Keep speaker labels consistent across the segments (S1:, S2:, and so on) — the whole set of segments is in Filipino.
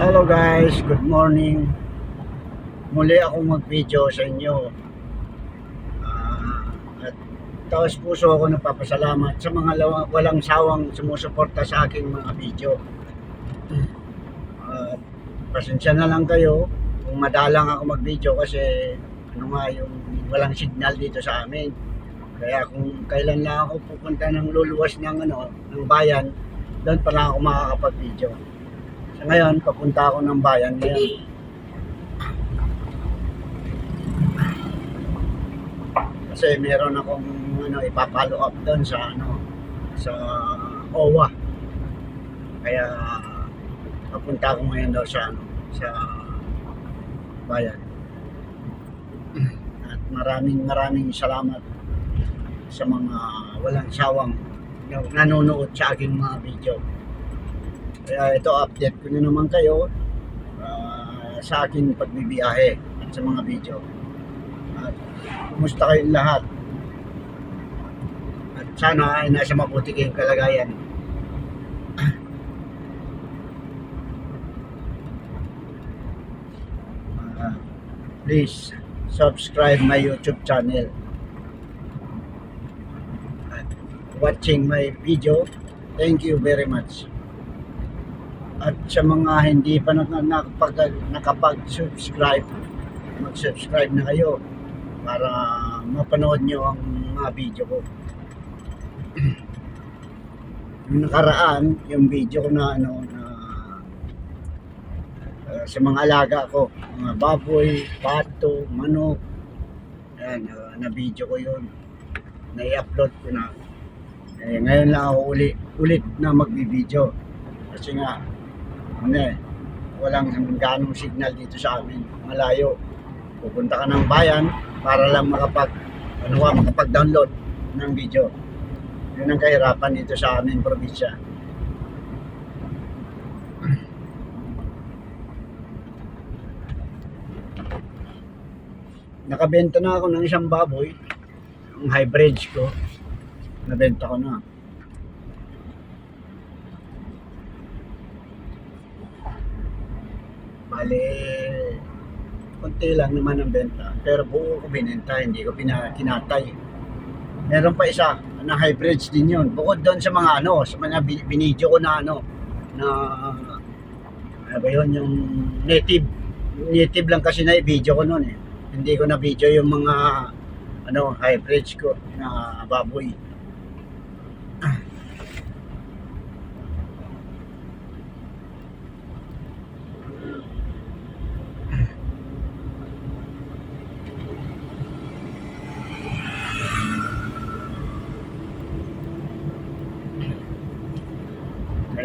S1: Hello guys, good morning. Muli akong mag-video sa inyo. Ah, at taos puso ako nagpapasalamat sa mga walang sawang sumusuporta sa aking mga video. At pasensya na lang kayo kung madalang ako mag-video kasi ano nga yung walang signal dito sa amin. Kaya kung kailan lang ako pupunta ng luluwas ng ano ng bayan, doon pa lang ako makakapag-video. Ngayon, papunta ako ng bayan ngayon. Kasi meron akong ano, ipapalo up doon sa ano sa OWA. Kaya papunta ako ngayon daw sa ano sa bayan. At maraming maraming salamat sa mga walang sawang nanonood sa aking mga video. Kaya ito update ko na naman kayo ah, sa aking pagbibiyahe at sa mga video. At kumusta kayong lahat? At sana ay nasa mabuti kayong kalagayan. Ah, please subscribe my YouTube channel. At watching my video. Thank you very much. At sa mga hindi pa nak- nakapag, nakapag-subscribe, mag-subscribe na kayo para mapanood nyo ang mga video ko. yung nakaraan, yung video ko na ano na uh, sa mga alaga ko, mga baboy, pato, manok. Ayan, uh, na video ko yun. Na-i-upload ko na. Eh, ngayon lang ako ulit, ulit na magbibideo. Kasi nga, ano eh, walang ganong signal dito sa amin. Malayo. Pupunta ka ng bayan para lang makapag, ano ka, makapag-download ng video. Yun ang kahirapan dito sa amin probinsya. Nakabenta na ako ng isang baboy. Ang hybrid ko. Nabenta ko na. Bale, konti lang naman ang benta. Pero buo ko binenta, hindi ko pina, kinatay. Meron pa isa na hybrids din yun. Bukod doon sa mga ano, sa mga bi- binidyo ko na ano, na ano ba yun, yung native. Native lang kasi na i-video ko noon eh. Hindi ko na video yung mga ano, hybrids ko na baboy.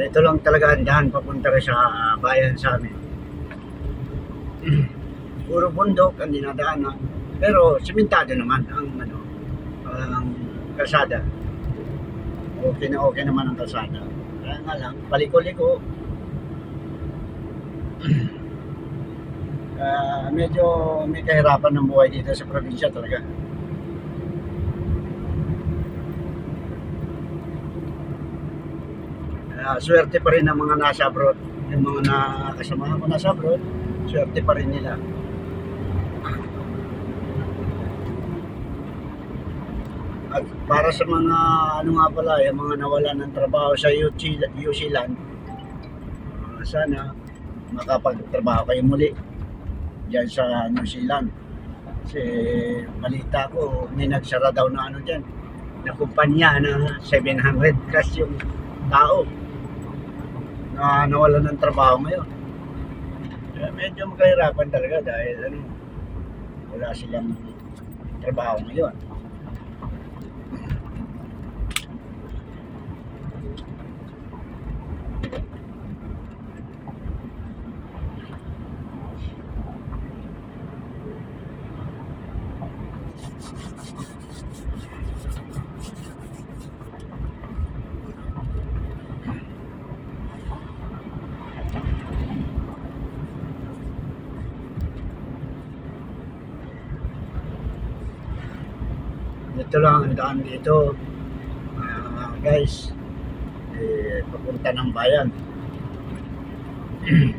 S1: Ganito lang talaga ang daan papunta rin sa bayan sa amin. Puro bundok ang dinadaanan. Pero simentado naman ang ano, ang kalsada. Okay na okay naman ang kalsada. Kaya nga lang, paliko-liko. Ah, medyo may kahirapan ng buhay dito sa probinsya talaga. Ah, swerte pa rin ang mga nasa abroad. Yung mga nakasama ko nasa abroad, swerte pa rin nila. At para sa mga ano nga pala, yung mga nawalan ng trabaho sa UC, New Zealand, ah, sana makapagtrabaho kayo muli diyan sa New Zealand. Kasi balita ko, may nagsara daw na ano dyan, na kumpanya na 700 cash yung tao na nawalan ng trabaho ngayon. Kaya medyo magkahirapan talaga dahil ano, wala silang trabaho ngayon. ganito lang ang daan dito. Uh, guys eh, papunta ng bayan.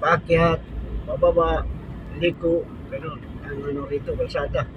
S1: Pakyat, pababa, liko, ganun. Ang ano rito, kalsada.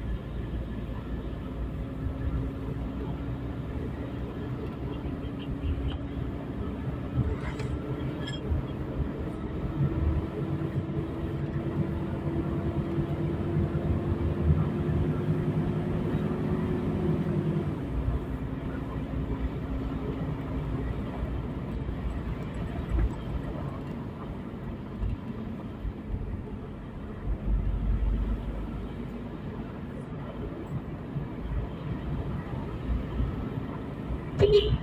S1: Beep.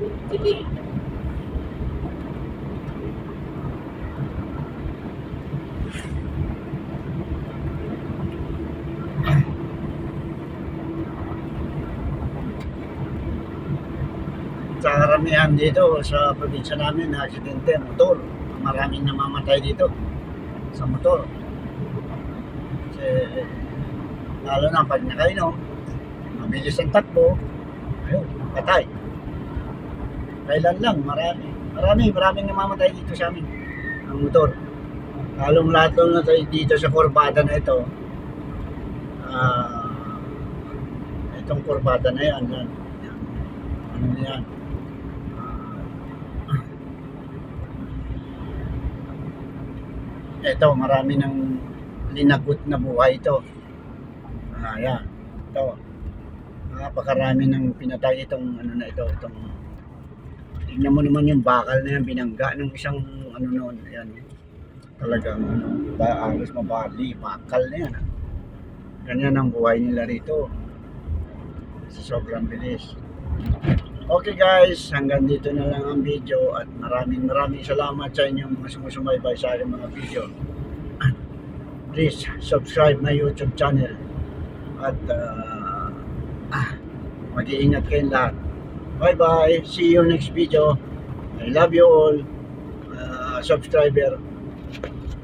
S1: Sa karamihan dito sa probinsya namin na aksidente, motor. Maraming namamatay dito sa motor. Kasi lalo na pag nakainom, mabilis ang takbo, ayun, patay. Kailan lang, marami. Marami, maraming namamatay dito sa amin. Ang motor. Lalong lahat na tayo dito sa kurbada na ito. Ah, itong kurbada na yan, yan. Ano na yan? Ito, marami ng linagot na buhay ito. Ah, yan. Ito. Napakarami ng pinatay itong ano na ito, itong tingnan mo naman yung bakal na yan, binangga ng isang ano noon, yan. Talagang ano, ba, alos mabali, bakal na yan. ah. Ganyan ang buhay nila rito. Sa sobrang bilis. Okay guys, hanggang dito na lang ang video at maraming maraming salamat sa inyong mga sumusubaybay sa aking mga video. Please subscribe my YouTube channel at uh, ah, mag-iingat kayong lahat. Bye bye, see you next video. I love you all, uh, subscriber.